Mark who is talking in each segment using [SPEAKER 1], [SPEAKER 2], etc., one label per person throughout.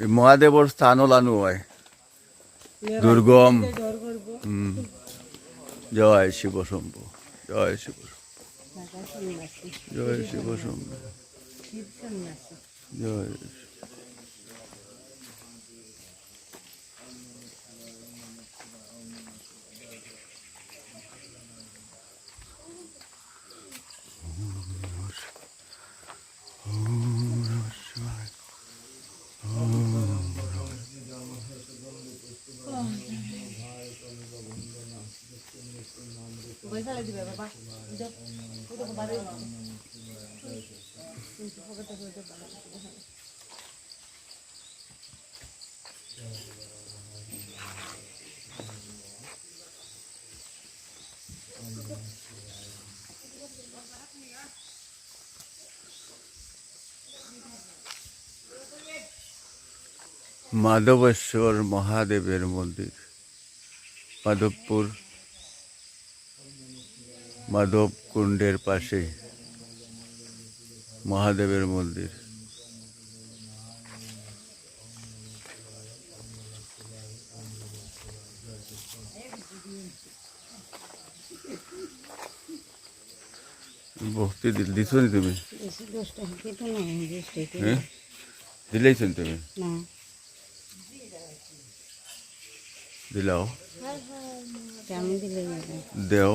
[SPEAKER 1] মহাদেবর স্থান ওলানো হয় দুর্গম। জয় শিব শম্ভু জয় শিব জয় শিব শম্ভু। জয়
[SPEAKER 2] বই ফেলে দিবে বাবা।
[SPEAKER 1] মাধবেশ্বর মহাদেবের মন্দির মাধবপুর মাধব কুণ্ডের পাশে মহাদেবের মন্দির। ভক্তি দিছ নি তুমি?
[SPEAKER 2] বেশি তুমি? দিলাও। না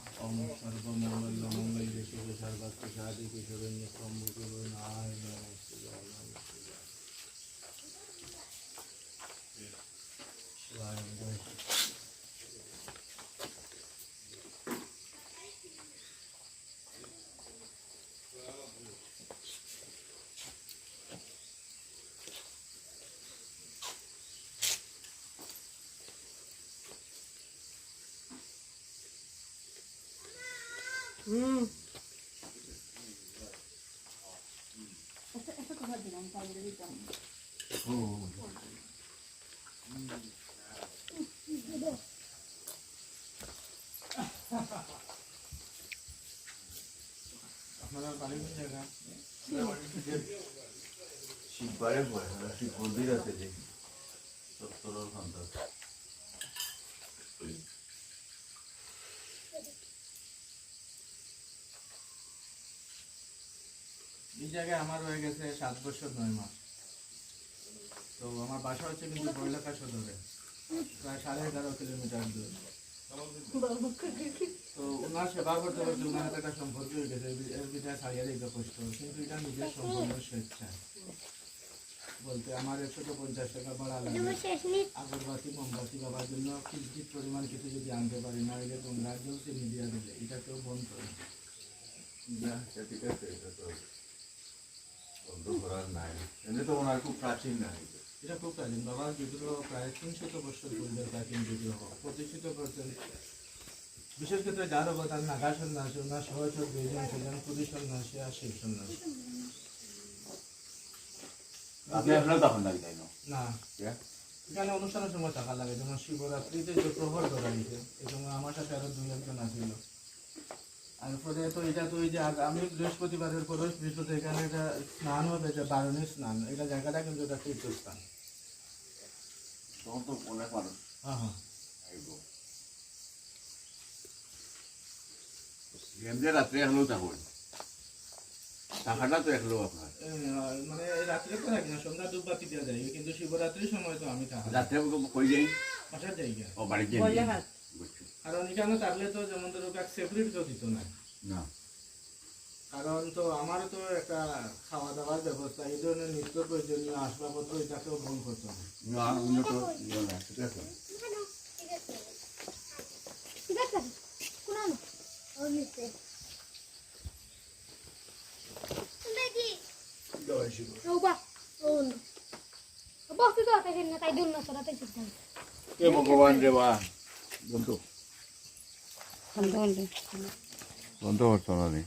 [SPEAKER 1] তুমি
[SPEAKER 2] না
[SPEAKER 1] দিলাও
[SPEAKER 2] আমি দিলে যাবে
[SPEAKER 1] দেও জয় শিব শম্ভু জয়
[SPEAKER 2] হুম
[SPEAKER 1] শিববারে পরে শিব মন্দির আছে যে সত্তর ঘণ্টা
[SPEAKER 3] এই জায়গায় আমার হয়ে গেছে সাত বছর নয় মাস। তো আমার বাসা হচ্ছে কিন্তু বৈলাকা সদরে প্রায় সাড়ে এগারো কিলোমিটার দূর। তো ওনার সেবা করতে করতে ওনার হাতে একটা সম্পর্ক হয়ে গেছে এর- ছাড়িয়ে দিতে কষ্ট কিন্তু এটা নিজের সম্পূর্ণ স্বেচ্ছা। বলতে আমার একশো তো পঞ্চাশ টাকা ভাড়া লাগে। আগরবাতি মোমবাতি বাবার জন্য কিঞ্চিত পরিমাণ কিছু যদি আনতে পারি না হলে তোমরা কেউ চিনি দিয়ে দেবে এটা কেউ বন্ধ করে
[SPEAKER 1] ঠিক আছে এটা তো বন্ধ
[SPEAKER 3] এটা খুব প্রাচীন বিগ্রহ প্রায় তিনশত বছর পূর্বের প্রাচীন প্রতিষ্ঠিত করতেন বিশেষ ক্ষেত্রে ছিলেন আর শিব
[SPEAKER 1] না
[SPEAKER 3] এখানে অনুষ্ঠানের সময় টাকা লাগে যেমন শিবরাত্রিতে যে প্রহর করা হয়েছে এই সময় আমার সাথে আরও দুই একজন আসছিল আর পরে তো এটা তো ওই যে আমি বৃহস্পতিবারের পরে বৃহস্পতি এখানে এটা স্নান হবে যে বারণী স্নান। এটা জায়গাটা কিন্তু এটা তীর্থস্থান
[SPEAKER 1] তখন তো
[SPEAKER 3] হ্যাঁ হ্যাঁ।
[SPEAKER 1] আইব। রাত্রে এখনও থাকুন। টাকাটা তো একলো আপনার।
[SPEAKER 3] মানে রাত্রে তো রাখি না সন্ধ্যা দুবাতি দেওয়া যায় কিন্তু শিবরাত্রির সময় তো আমি থাকি
[SPEAKER 1] রাত্রে কই যাই?
[SPEAKER 3] বাসার জায়গা
[SPEAKER 1] ও বাড়িতে
[SPEAKER 3] কারণ এখানে থাকলে তো যেমন ধরো কাক সেপারেট তো দিত না।
[SPEAKER 1] না।
[SPEAKER 3] কারণ তো আমারও তো একটা খাওয়া দাওয়ার ব্যবস্থা এই ধরনের নিত্য প্রয়োজনীয় আসবাবপত্র এটাকেও বন করতে হবে।
[SPEAKER 1] না অন্য তো ইয়ে ভগবান রে বা বন্ধু? వంద పడుతుంది